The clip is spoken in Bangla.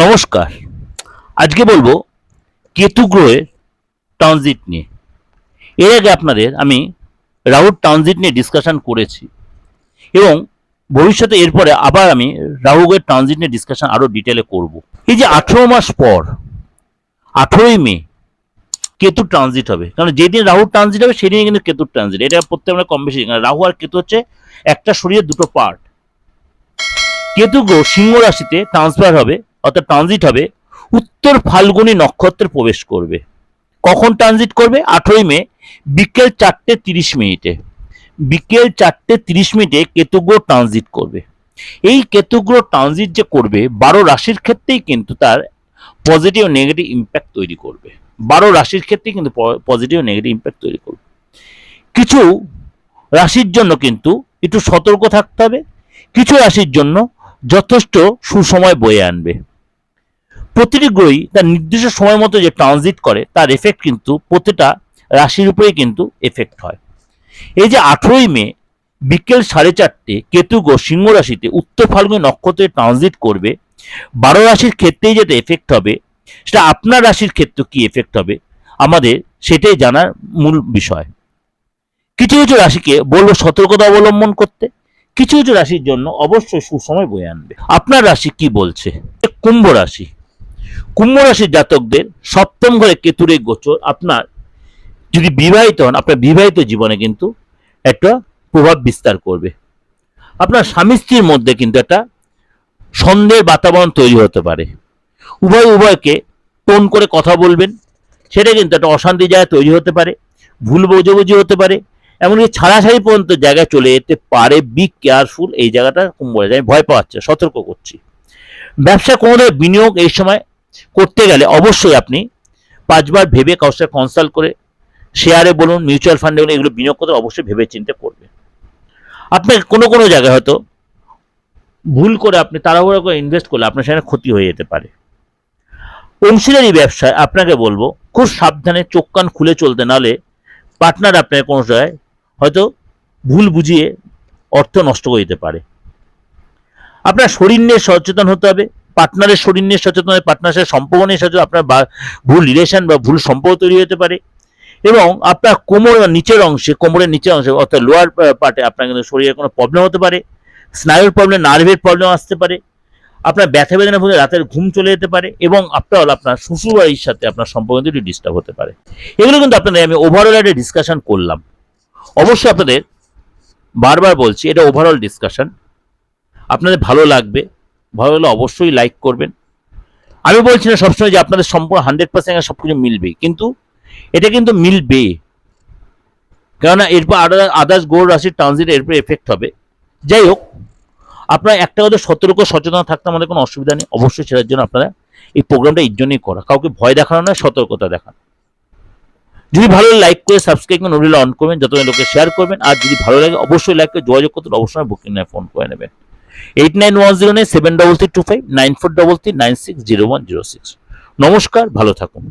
নমস্কার। আজকে বলব কেতু গ্রহের ট্রানজিট নিয়ে। এর আগে আপনাদের আমি রাহুর ট্রানজিট নিয়ে ডিসকাশন করেছি এবং ভবিষ্যতে এরপরে আবার আমি রাহুগের ট্রানজিট নিয়ে ডিসকাশন আরও ডিটেলে করব। এই যে আঠেরো মাস পর, আঠেরোই মে কেতু ট্রানজিট হবে। কারণ যেদিন রাহু ট্রানজিট হবে, সেদিনই কিন্তু কেতুর ট্রানজিট। এটা প্রত্যেক আমরা কম বেশি কারণ রাহু আর কেতু হচ্ছে একটা শরীরের দুটো পার্ট কেতু গ্রহ সিংহ রাশিতে ট্রান্সফার হবে। অর্থাৎ ট্রানজিট হবে, উত্তর ফাল্গুনী নক্ষত্রে প্রবেশ করবে। কখন ট্রানজিট করবে? আঠেরোই মে, বিকেল চারটে তিরিশ মিনিটে। বিকেল চারটে তিরিশ মিনিটে কেতুগ্রহ ট্রানজিট করবে। এই কেতুগ্রহ ট্রানজিট যে করবে, বারো রাশির ক্ষেত্রেই কিন্তু তার পজিটিভ নেগেটিভ ইম্প্যাক্ট তৈরি করবে। বারো রাশির ক্ষেত্রেই কিন্তু পজিটিভ নেগেটিভ ইম্প্যাক্ট তৈরি করবে। কিছু রাশির জন্য কিন্তু একটু সতর্ক থাকতে হবে। কিছু রাশির জন্য যথেষ্ট সুসময় বয়ে আনবে। প্রতিটি গ্রহই তার নির্দিষ্ট সময় মতো যে ট্রানজিট করে, তার এফেক্ট কিন্তু প্রতিটা রাশির উপরেই কিন্তু এফেক্ট হয়। এই যে আঠেরোই মে, বিকেল সাড়ে চারটে, কেতু গ্রহ সিংহ রাশিতে উত্তর ফাল্গুনী নক্ষত্রে ট্রানজিট করবে। বারো রাশির ক্ষেত্রেই যেটা এফেক্ট হবে, সেটা আপনার রাশির ক্ষেত্রে কি এফেক্ট হবে, আমাদের সেটাই জানার মূল বিষয়। কিছু কিছু রাশিকে বলব সতর্কতা অবলম্বন করতে, কিছু কিছু রাশির জন্য অবশ্যই সুসময় বয়ে আনবে। আপনার রাশি কি বলছে? কুম্ভ রাশি। কুম্ভ রাশির জাতকদের সপ্তম ঘরে কেতুরে গোচর আপনার যদি বিবাহিত হন, আপনার বিবাহিত জীবনে কিন্তু একটা প্রভাব বিস্তার করবে। আপনার স্বামী স্ত্রীর মধ্যে কিন্তু একটা সন্দেহের বাতাবরণ তৈরি হতে পারে। উভয় উভয়কে টোন করে কথা বলবেন, সেটা কিন্তু একটা অশান্তি জায়গা তৈরি হতে পারে, ভুল বোঝাবুঝি হতে পারে, এমনকি ছাড়াছাড়ি পর্যন্ত জায়গায় চলে যেতে পারে। বি কেয়ারফুল এই জায়গাটা কুম্ভ। আমি ভয় পাওয়াচ্ছে সতর্ক করছি। ব্যবসা কোনো বিনিয়োগ এই সময় করতে গেলে অবশ্যই আপনি পাঁচবার ভেবে কারোর সাথে কনসাল্ট করে শেয়ারে বলুন মিউচুয়াল ফান্ডে বলুন, এগুলো বিনিয়োগ করতে অবশ্যই ভেবে চিন্তে করবে আপনার কোনো কোনো জায়গায় হয়তো ভুল করে আপনি তাড়াহুড়ো করে ইনভেস্ট করলে আপনার সেখানে ক্ষতি হয়ে যেতে পারে। অংশীদারি ব্যবসায় আপনাকে বলব, খুব সাবধানে চোখ কান খুলে চলতে নালে পার্টনার আপনার কোনো জায়গায় হয়তো ভুল বুঝিয়ে অর্থ নষ্ট করে দিতে পারে। আপনার শরীর নিয়ে সচেতন হতে হবে পার্টনারের শরীর নিয়ে সচেতন হবে পার্টনারের সম্পর্ক নিয়ে সচেতন, আপনার ভুল রিলেশন বা ভুল সম্পর্ক তৈরি হতে পারে। এবং আপনার কোমর নিচের অংশে, কোমরের নিচের অংশে, অর্থাৎ লোয়ার পার্টে আপনার কিন্তু শরীরে কোনো প্রবলেম হতে পারে। স্নায়ুর প্রবলেম নার্ভের প্রবলেম আসতে পারে। আপনার ব্যথা বেদনা ভুগে রাতের ঘুম চলে যেতে পারে এবং আপনার আপনার শ্বশুরবাড়ির সাথে আপনার সম্পর্ক কিন্তু ডিস্টার্ব হতে পারে। এগুলো কিন্তু আপনাদের আমি ওভারঅল একটা ডিসকাশন করলাম। অবশ্যই আপনাদের বারবার বলছি, এটা ওভারঅল ডিসকাশন আপনাদের ভালো লাগবে। ভালো হলে অবশ্যই লাইক করবেন। আমি বলছি না সবসময় যে আপনাদের সম্পূর্ণ হান্ড্রেড পার্সেন্ট সব কিছু মিলবে, কিন্তু এটা কিন্তু মিলবে। কেননা এরপর আদার্স গোল রাশির ট্রানজিট এরপর এফেক্ট হবে। যাই হোক, আপনারা একটা কথা সতর্ক, সচেতন থাকতে আমাদের কোনো অসুবিধা নেই। অবশ্যই সেটার জন্য আপনারা এই প্রোগ্রামটা এর জন্যই করা। কাউকে ভয় দেখানো নয়, সতর্কতা দেখানো। যদি ভালো লাইক করে সাবস্ক্রাইব করে নোটিফিকেশন অন করবেন যত লোকে শেয়ার করবেন। আর যদি ভালো লাগে, অবশ্যই লাইক করে যোগাযোগ করতে, অবশ্যই বুকিং নেয় ফোন করে নেবেন। Eight nine one zero nine seven double three two five nine four double three nine six zero one zero six নমস্কার, ভালো থাকুন।